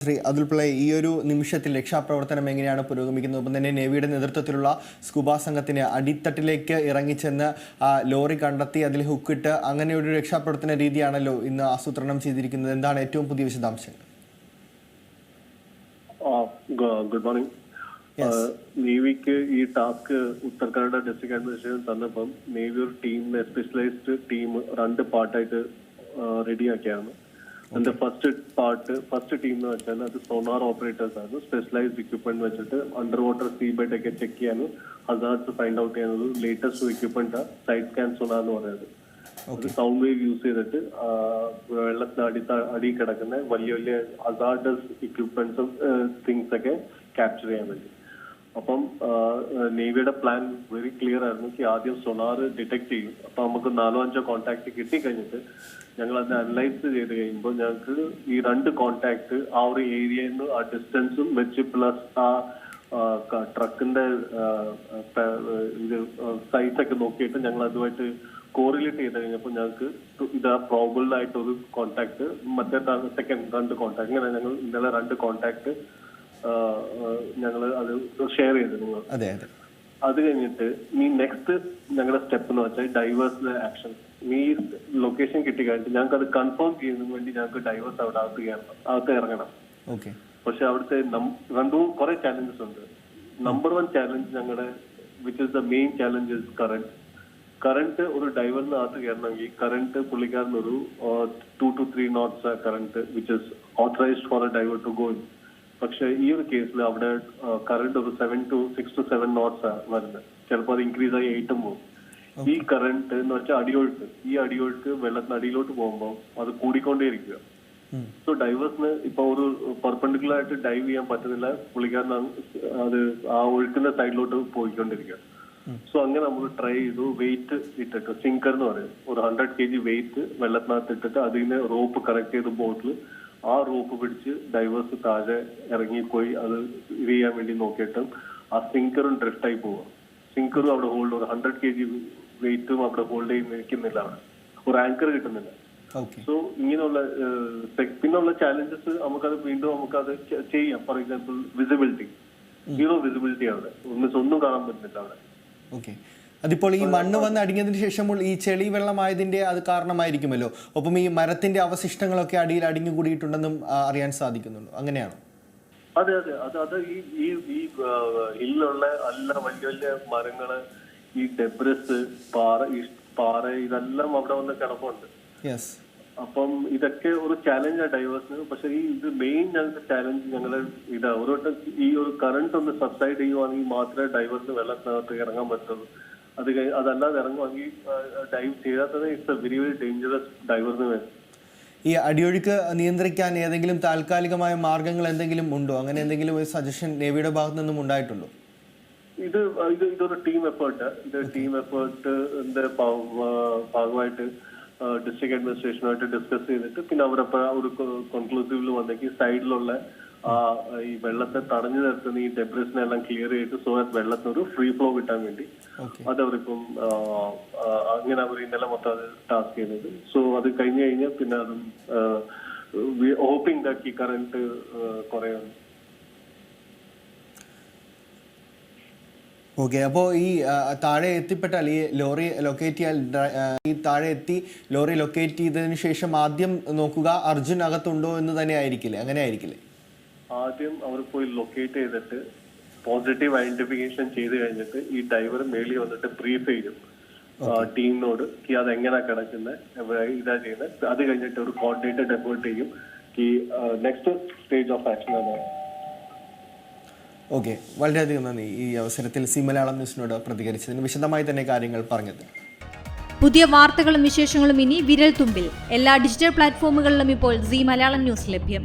ശ്രീ അതുൽ പിള്ള ഈ ഒരു നിമിഷത്തിൽ രക്ഷാപ്രവർത്തനം എങ്ങനെയാണ് പുരോഗമിക്കുന്നത്? ഒപ്പം തന്നെ നേവിയുടെ നേതൃത്വത്തിലുള്ള സ്കൂബ സംഘത്തിന് അടിത്തട്ടിലേക്ക് ഇറങ്ങിച്ചെന്ന് ആ, ലോറി കണ്ടെത്തി അതിൽ ഹുക്കിട്ട് അങ്ങനെ ഒരു രക്ഷാപ്രവർത്തന രീതിയാണല്ലോ ഇന്ന് ആസൂത്രണം ചെയ്തിരിക്കുന്നത്. എന്താണ് ഏറ്റവും പുതിയ വിശദാംശങ്ങൾ? ഗുഡ് മോർണിംഗ് നേവിക്ക് ഈ ടാസ്ക് ഉത്തരാഖണ്ഡ് ഡിസ്ട്രിക്ട് അഡ്മിനിസ്ട്രേഷൻ തന്നപ്പം നേവി ഒരു ടീമിനെ സ്പെഷ്യലൈസ്ഡ് ടീം രണ്ട് പാർട്ടായിട്ട് റെഡിയാക്കിയാണ് അതിന്റെ ഫസ്റ്റ് പാർട്ട് ഫസ്റ്റ് ടീം എന്ന് വെച്ചാൽ അത് സോണാർ ഓപ്പറേറ്റേഴ്സ് ആണ്. സ്പെഷ്യലൈസ്ഡ് എക്യൂപ്മെന്റ് വെച്ചിട്ട് അണ്ടർ വാട്ടർ സീ ബെഡ് ഒക്കെ ചെക്ക് ചെയ്യാനും ഹസാർഡ്സ് ഫൈൻഡ് ഔട്ട് ചെയ്യാനും latest equipment side scan sonar എന്ന് പറയുന്നത്. അത് സൗണ്ട് വേവ് യൂസ് ചെയ്തിട്ട് വെള്ളത്തിന് അടി അടി കിടക്കുന്ന വലിയ വലിയ അസാർഡസ് എക്യൂപ്മെന്റ്സും തിങ്സ് ഒക്കെ ക്യാപ്ചർ ചെയ്യാൻ വേണ്ടി അപ്പം നേവിയുടെ പ്ലാൻ വെരി ക്ലിയർ ആയിരുന്നു ആദ്യം സൊണാർ ഡിറ്റക്ട് ചെയ്യും. അപ്പൊ നമുക്ക് നാലോ അഞ്ചോ കോൺടാക്ട് കിട്ടിക്കഴിഞ്ഞിട്ട് ഞങ്ങൾ അത് അനലൈസ് ചെയ്ത് കഴിയുമ്പോൾ ഞങ്ങൾക്ക് ഈ രണ്ട് കോൺടാക്ട് ആ ഒരു ഏരിയയിൽ നിന്ന് ആ ഡിസ്റ്റൻസും വെച്ച് പ്ലസ് ആ ട്രക്കിന്റെ ഇത് സൈസ് ഒക്കെ നോക്കിയിട്ട് ഞങ്ങൾ അതുമായിട്ട് കോറിലേറ്റ് ചെയ്ത് കഴിഞ്ഞപ്പോൾ ഞങ്ങൾക്ക് ഇത് പ്രോബിൾ ആയിട്ടൊരു കോൺടാക്ട് മറ്റേ സെക്കൻഡ് രണ്ട് കോൺടാക്ട് ഇങ്ങനെ ഞങ്ങൾ ഇന്നലെ രണ്ട് കോൺടാക്ട് ഞങ്ങൾ അത് ഷെയർ ചെയ്തു നിങ്ങൾ അതെ അതെ. അത് കഴിഞ്ഞിട്ട് ഈ നെക്സ്റ്റ് ഞങ്ങളുടെ സ്റ്റെപ്പ് എന്ന് വെച്ചാൽ ഡൈവേഴ്സ് ആക്ഷൻ ഈ ലൊക്കേഷൻ കിട്ടി കഴിഞ്ഞിട്ട് ഞങ്ങൾക്ക് അത് കൺഫേം ചെയ്യുന്നതിന് വേണ്ടി ഞങ്ങൾക്ക് ഡൈവേഴ്സ് അവിടെ അകത്ത് കയറണം. അകത്ത് ഇറങ്ങണം. ഓക്കെ പക്ഷെ അവിടുത്തെ രണ്ടു കുറെ ചാലഞ്ചസ് ഉണ്ട്. നമ്പർ വൺ ചാലഞ്ച് ഞങ്ങളുടെ which is the main challenge is current current ഒരു ഡൈവറിന് അകത്ത് കയറണമെങ്കിൽ കറണ്ട് പുള്ളിക്കാരൻ ഒരു two two three knots current which is authorised for a diver to go പക്ഷെ ഈ ഒരു കേസിൽ അവിടെ കറണ്ട് ഒരു seven two six two seven knots വരുന്നത്. ചിലപ്പോൾ അത് ഇൻക്രീസ് ആയി എയ്റ്റും പോകും. ഈ കറണ്ട് എന്ന് വെച്ചാൽ അടിയൊഴുക്ക്. ഈ അടിയൊഴുക്ക് വെള്ളത്തിന് അടിയിലോട്ട് പോകുമ്പോൾ അത് കൂടിക്കൊണ്ടേയിരിക്കുക. സോ ഡൈവേഴ്സിന് ഇപ്പൊ ഒരു പെർപെൻഡിക്കുലർ ആയിട്ട് ഡൈവ് ചെയ്യാൻ പറ്റുന്നില്ല. പുള്ളിക്കാരൻ അത് ആ ഒഴുക്കുന്ന സൈഡിലോട്ട് പോയിക്കൊണ്ടിരിക്കുക. സോ അങ്ങനെ നമ്മൾ ട്രൈ ചെയ്തു. വെയിറ്റ് ഇട്ടിട്ട് സിങ്കർ എന്ന് പറയും. ഒരു ഹൺഡ്രഡ് കെ ജി വെയിറ്റ് വെള്ളത്തിനകത്ത് ഇട്ടിട്ട് അതിന് റോപ്പ് കറക്റ്റ് ചെയ്ത് ബോട്ടിൽ ആ റോപ്പ് പിടിച്ച് ഡൈവേഴ്സ് താഴെ ഇറങ്ങിപ്പോയി അത് ഇത് ചെയ്യാൻ വേണ്ടി നോക്കിയിട്ടും ആ സിങ്കറും ഡ്രിഫ്റ്റ് ആയി പോവുക സിങ്കറും അവിടെ ഹോൾഡ് ഒരു ഹൺഡ്രഡ് കെ ജി വെയിറ്റും അവിടെ ഹോൾഡ് ചെയ്ത് നിൽക്കുന്നില്ല അവിടെ. ഒരു ആങ്കർ കിട്ടുന്നില്ല. സോ ഇങ്ങനെയുള്ള പിന്നെ ഉള്ള പിന്നുള്ള ചാലഞ്ചസ് നമുക്കത് വീണ്ടും നമുക്കത് ചെയ്യാം. For example visibility zero visibility അവിടെ. ഒന്നും ഒന്നും കാണാൻ പറ്റുന്നില്ല അവിടെ. അതിപ്പോൾ ഈ മണ്ണ് വന്ന് അടിഞ്ഞതിന് ശേഷം ഈ ചെളി വെള്ളമായതിന്റെ അത് കാരണമായിരിക്കുമല്ലോ. ഒപ്പം ഈ മരത്തിന്റെ അവശിഷ്ടങ്ങളൊക്കെ അടിയിൽ അടിഞ്ഞു കൂടിയിട്ടുണ്ടെന്നും അറിയാൻ സാധിക്കുന്നുണ്ട്. അങ്ങനെയാണോ? അതെ അതെ. അത് അത് ഈ ഈ ഈ ഹില്ലുള്ള നല്ല വലിയ വലിയ മരങ്ങൾ ഈ ഡെബ്രസ് പാറ ഈ പാറ ഇതെല്ലാം അവിടെ വന്ന് കിടപ്പുണ്ട്. അപ്പം ഇതൊക്കെ ഒരു ചാലഞ്ച് ഡൈവേഴ്സിന് പക്ഷെ ഈ ഇത് മെയിൻ ഞങ്ങൾക്ക് ചാലഞ്ച് ഞങ്ങൾ ഇതാ. ഒരു ഈ ഒരു കറണ്ട് ഒന്ന് സബ്സൈഡ് ചെയ്യുവാണെങ്കിൽ മാത്രമേ ഡൈവേഴ്സിന് വെള്ളത്തിനകത്ത് ഇറങ്ങാൻ പറ്റുള്ളൂ. അത് അതല്ലാതെ ഇറങ്ങുവാണെങ്കിൽ ഡൈവ് ചെയ്യാത്തത് it's a very very dangerous ഡൈവർന്ന് വരും ഈ അടിയൊഴുക്ക് നിയന്ത്രിക്കാൻ ഏതെങ്കിലും താൽക്കാലികമായ മാർഗങ്ങൾ എന്തെങ്കിലും ഉണ്ടോ? അങ്ങനെ എന്തെങ്കിലും ഒരു സജഷൻ നേവിയുടെ ഭാഗത്തു നിന്നും ഉണ്ടായിട്ടുണ്ടോ? ഇത് ഇത് ഇതൊരു ടീം എഫേർട്ട് ഇത് ടീം എഫേർട്ട് ഭാഗമായിട്ട് ഡിസ്ട്രിക്ട് അഡ്മിനിസ്ട്രേഷനുമായിട്ട് ഡിസ്കസ് ചെയ്തിട്ട് പിന്നെ അവരപ്പോ ഒരു കൺക്ലൂസീവിൽ വന്നെങ്കിൽ സൈഡിലുള്ള ആ ഈ വെള്ളത്തെ തടഞ്ഞു നിർത്തുന്ന ഈ ഡെബ്രിസിനെ എല്ലാം ക്ലിയർ ചെയ്തിട്ട് സോ വെള്ളത്തിന് ഒരു ഫ്രീ ഫ്ലോ കിട്ടാൻ വേണ്ടി അതവരിപ്പം അങ്ങനെ അവർ ഇന്നലെ മൊത്തം അത് ടാസ്ക് ചെയ്യുന്നത് സോ അത് കഴിഞ്ഞു കഴിഞ്ഞാൽ പിന്നെ അതും ഹോപ്പിംഗ് ദാറ്റ് ഈ കറണ്ട് കുറയാൻ ഓക്കെ അപ്പോൾ ഈ താഴെ എത്തിപ്പെട്ടാൽ ഈ ലോറി ലൊക്കേറ്റ് ചെയ്യാൻ ഈ താഴെ എത്തി ലോറി ലൊക്കേറ്റ് ചെയ്തതിന് ശേഷം ആദ്യം നോക്കുക അർജുൻ അകത്തുണ്ടോ എന്ന് തന്നെ ആയിരിക്കില്ലേ? അങ്ങനെ ആയിരിക്കില്ലേ? ആദ്യം അവർ പോയി ലൊക്കേറ്റ് ചെയ്തിട്ട് പോസിറ്റീവ് ഐഡന്റിഫിക്കേഷൻ ചെയ്ത് കഴിഞ്ഞിട്ട് ഈ ഡ്രൈവർ മേളിൽ വന്നിട്ട് ബ്രീഫ് ചെയ്യും. ടീമിനോട് കി അത് എങ്ങനെ കിടക്കുന്നത് ഇതാ ചെയ്യുന്നത് അത് കഴിഞ്ഞിട്ട് ഒരു കോർഡിനേറ്റർ ഡെപ്പോർട്ട് ചെയ്യും. കി നെക്സ്റ്റ് സ്റ്റേജ് ഓഫ് ആക്ഷൻ ആണ്. ഓക്കെ വളരെയധികം നന്ദി ഈ അവസരത്തിൽ സി മലയാളം ന്യൂസിനോട് പ്രതികരിച്ചതിന് വിശദമായി തന്നെ കാര്യങ്ങൾ പറഞ്ഞത്. പുതിയ വാർത്തകളും വിശേഷങ്ങളും ഇനി വിരൽ തുമ്പിൽ എല്ലാ ഡിജിറ്റൽ പ്ലാറ്റ്ഫോമുകളിലും ഇപ്പോൾ സി മലയാളം ന്യൂസ് ലഭ്യം.